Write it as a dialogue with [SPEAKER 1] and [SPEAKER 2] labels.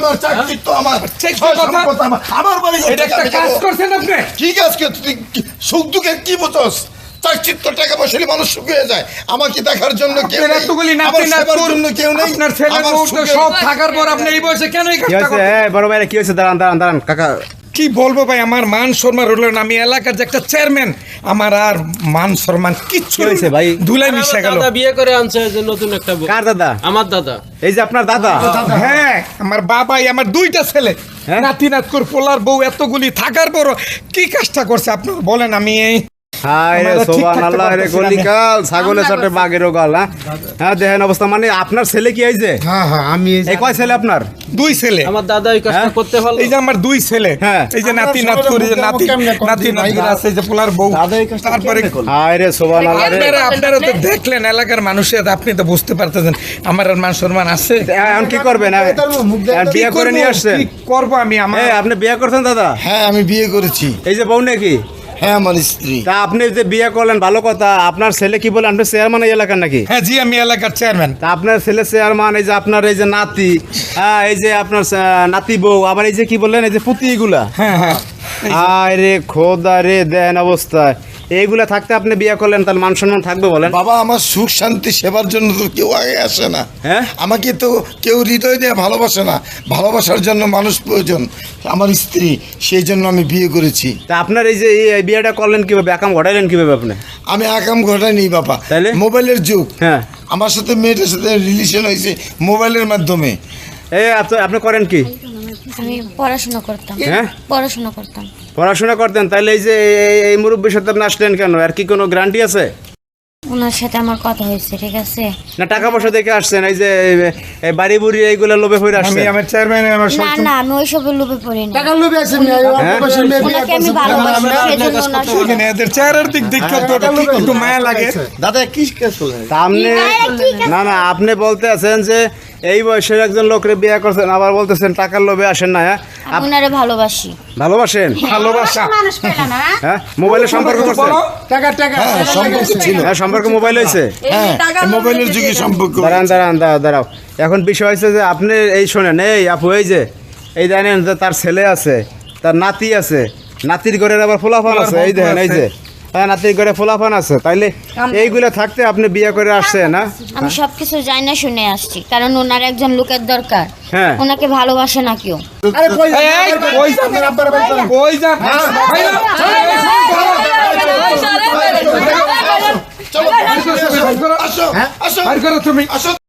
[SPEAKER 1] আমার চাকচিত্য আমার।
[SPEAKER 2] ঠিক
[SPEAKER 1] সব
[SPEAKER 2] কথা।
[SPEAKER 1] সম্পদ আমার। আমার বাড়ি
[SPEAKER 2] এটা একটা কাজ করছেন আপনি?
[SPEAKER 1] কি কাজ তুই সুখ দুঃখে কি বোঝস? চাকচিত্য টাকা পয়সালে মানুষ শুকিয়ে যায়। আমাকে দেখার জন্য কেউ নেই। আমার জন্য কেউ নেই।
[SPEAKER 2] আপনার সব থাকার পর আপনি এই বয়সে কেন এই
[SPEAKER 3] কি
[SPEAKER 2] কাজটা
[SPEAKER 3] হয়েছে?
[SPEAKER 2] করছেন?
[SPEAKER 3] হ্যাঁ বড় ভাইরা কি হয়েছে? দাঁড়ান দাঁড়ান দাঁড়ান কাকা।
[SPEAKER 2] কি বলব ভাই? আমার মান শর্মা রইল না। আমি এলাকার যে একটা চেয়ারম্যান আমার আর মান সম্মান কিচ্ছু
[SPEAKER 3] কি হয়েছে ভাই?
[SPEAKER 2] দুলাই মিশে গেল।
[SPEAKER 4] দাদা বিয়ে করে আনছে যে নতুন একটা বউ।
[SPEAKER 3] কার দাদা?
[SPEAKER 4] আমার দাদা।
[SPEAKER 3] এই যে আপনার দাদা?
[SPEAKER 2] হ্যাঁ আমার বাবাই আমার দুইটা ছেলে।
[SPEAKER 3] হ্যাঁ?
[SPEAKER 2] নাতি নাতকুর পোলার বউ এতগুলি থাকার পর কি কাজটা করছে? আপনি বলেন আমি এই
[SPEAKER 3] হায় রে সোবান আল্লাহ রে
[SPEAKER 2] পারতেছি না।
[SPEAKER 3] ছাগলের সাথে বাঘেরও গাল হ্যাঁ? হ্যাঁ দেখেন অবস্থা মানে আপনার ছেলে কি হয়েছে
[SPEAKER 5] হ্যাঁ হ্যাঁ আমি এই
[SPEAKER 3] কয় ছেলে আপনার?
[SPEAKER 2] দুই ছেলে।
[SPEAKER 4] আমার দাদা এই কাজটা
[SPEAKER 3] হ্যাঁ?
[SPEAKER 4] করতে পারল।
[SPEAKER 2] এই যে আমার দুই ছেলে।
[SPEAKER 3] হ্যাঁ।
[SPEAKER 2] এই যে নাতি
[SPEAKER 5] আমরা
[SPEAKER 2] যে নাতি নাতি
[SPEAKER 5] ভাই?
[SPEAKER 2] আছে যে পোলার বউ।
[SPEAKER 5] দাদা এই কাজটা
[SPEAKER 2] তারপরে
[SPEAKER 3] হায় রে সোবান আল্লাহ রে।
[SPEAKER 2] আপনারা আপনারা তো দেখলেন এলাকার মানুষের আপনি তো বুঝতে পারতেছেন আমার আর মান সম্মান আছে।
[SPEAKER 3] এখন কি করবেন? বিয়ে করে
[SPEAKER 2] করব?
[SPEAKER 3] নিয়ে আসছেন?
[SPEAKER 2] করব আমি আমার
[SPEAKER 3] আপনি বিয়ে করছেন দাদা?
[SPEAKER 1] হ্যাঁ আমি বিয়ে করেছি।
[SPEAKER 3] এই যে বউ নাকি?
[SPEAKER 1] হ্যাঁ আমার স্ত্রী।
[SPEAKER 3] তা আপনি যে বিয়ে করলেন ভালো কথা। আপনার ছেলে কি বলে? আপনি চেয়ারম্যান এই এলাকার নাকি?
[SPEAKER 2] হ্যাঁ জি আমি এলাকার চেয়ারম্যান
[SPEAKER 3] তা আপনার ছেলে চেয়ারম্যান এই যে আপনার এই যে নাতি হ্যাঁ এই যে আপনার আহ, নাতি বউ আবার এই যে কি বললেন এই যে পুতিগুলা
[SPEAKER 2] হ্যাঁ হ্যাঁ।
[SPEAKER 3] আয় রে খোদা রে দেন অবস্থায় এইগুলা থাকতে আপনি বিয়ে করলেন তার মান সম্মান থাকবে বলেন।
[SPEAKER 1] বাবা আমার সুখ শান্তি সেবার জন্য তো কেউ আগে আসে না।
[SPEAKER 3] হ্যাঁ?
[SPEAKER 1] আমাকে তো কেউ হৃদয় দিয়ে ভালোবাসে না। ভালোবাসার জন্য মানুষ প্রয়োজন। আমার স্ত্রী সেই জন্য আমি বিয়ে করেছি।
[SPEAKER 3] তা আপনার এই যে এই- বিয়েটা করলেন কীভাবে? একাম ঘটাইলেন কীভাবে আপনি?
[SPEAKER 1] আমি আকাম ঘটাইনি বাবা।
[SPEAKER 3] তাইলে?
[SPEAKER 1] মোবাইলের যুগ।
[SPEAKER 3] হ্যাঁ।
[SPEAKER 1] আমার সাথে মেয়েটার সাথে রিলেশন হয়েছে মোবাইলের মাধ্যমে।
[SPEAKER 3] এ আপনি- আপনি করেন কি?
[SPEAKER 6] আমি পড়াশোনা করতাম।
[SPEAKER 3] হ্যাঁ?
[SPEAKER 6] পড়াশোনা করতাম।
[SPEAKER 3] পড়াশোনা করতেন তাহলে এই যে এই- মুরব্বীর সাথে আপনি আসলেন কেন? আর কি কোনো গ্যারান্টি আছে?
[SPEAKER 6] ওনার সাথে আমার কথা হয়েছে ঠিক আছে?
[SPEAKER 3] না টাকা পয়সা দেখে আসছেন এই যে এই- এই বাড়ি বুড়ি এইগুলো লোভে ফিরে
[SPEAKER 2] আমি আমার চেয়ারম্যান আমার
[SPEAKER 6] না না আমি ওইসবের লোভে পড়ি না
[SPEAKER 5] টাকার লোভে আছে মেয়ে, এই অল্প বয়সের মেয়ে বিয়ে
[SPEAKER 6] ওনাকে আমি ভালোবাসি
[SPEAKER 5] টাকা
[SPEAKER 6] সেই জন্য ওনার সাথে-
[SPEAKER 2] এখানে এদের চেহারার দিক দেখলে একটু মায়া লাগে?
[SPEAKER 5] দাদা কি কাজ করলেন
[SPEAKER 3] আপনি না না আপনি বলতে আছেন যে এই বয়সের একজন লোকরে বিয়ে করছেন আবার বলতেছেন টাকার লোভে আসেন না হ্যাঁ?
[SPEAKER 6] আমি ভালোবাসি।
[SPEAKER 3] ভালোবাসেন?
[SPEAKER 2] ভালোবাসা?
[SPEAKER 3] হ্যাঁ মোবাইলে সম্পর্ক করছেন?
[SPEAKER 5] টাকা টাকা
[SPEAKER 1] হ্যাঁ সম্পর্ক ছিল।
[SPEAKER 3] হ্যাঁ সম্পর্ক মোবাইল হয়েছে
[SPEAKER 1] হ্যাঁ মোবাইলের যুগে সম্পর্ক
[SPEAKER 3] দাঁড়ান দাঁড়ান দাঁড়াও দাঁড়াও। এখন বিষয় হয়েছে যে আপনি এই শোনেন এই আপু এই যে এই জানেন যে তার ছেলে আছে তার নাতি আছে নাতির ঘরের আবার ফোলাফান আছে এই দেখেন এই যে। হ্যাঁ নাতির ঘরে ফোলাফান আছে তাইলে এইগুলো থাকতে আপনি বিয়ে করে আসছেন না
[SPEAKER 6] আমি সবকিছু জানি না শুনে আসছি কারণ ওনার একজন লোকের দরকার
[SPEAKER 3] হ্যাঁ।
[SPEAKER 6] ওনাকে ভালোবাসে না কেউ
[SPEAKER 5] আরে কই
[SPEAKER 2] কই। কই?
[SPEAKER 1] আসো আসো
[SPEAKER 2] তুমি
[SPEAKER 1] আসো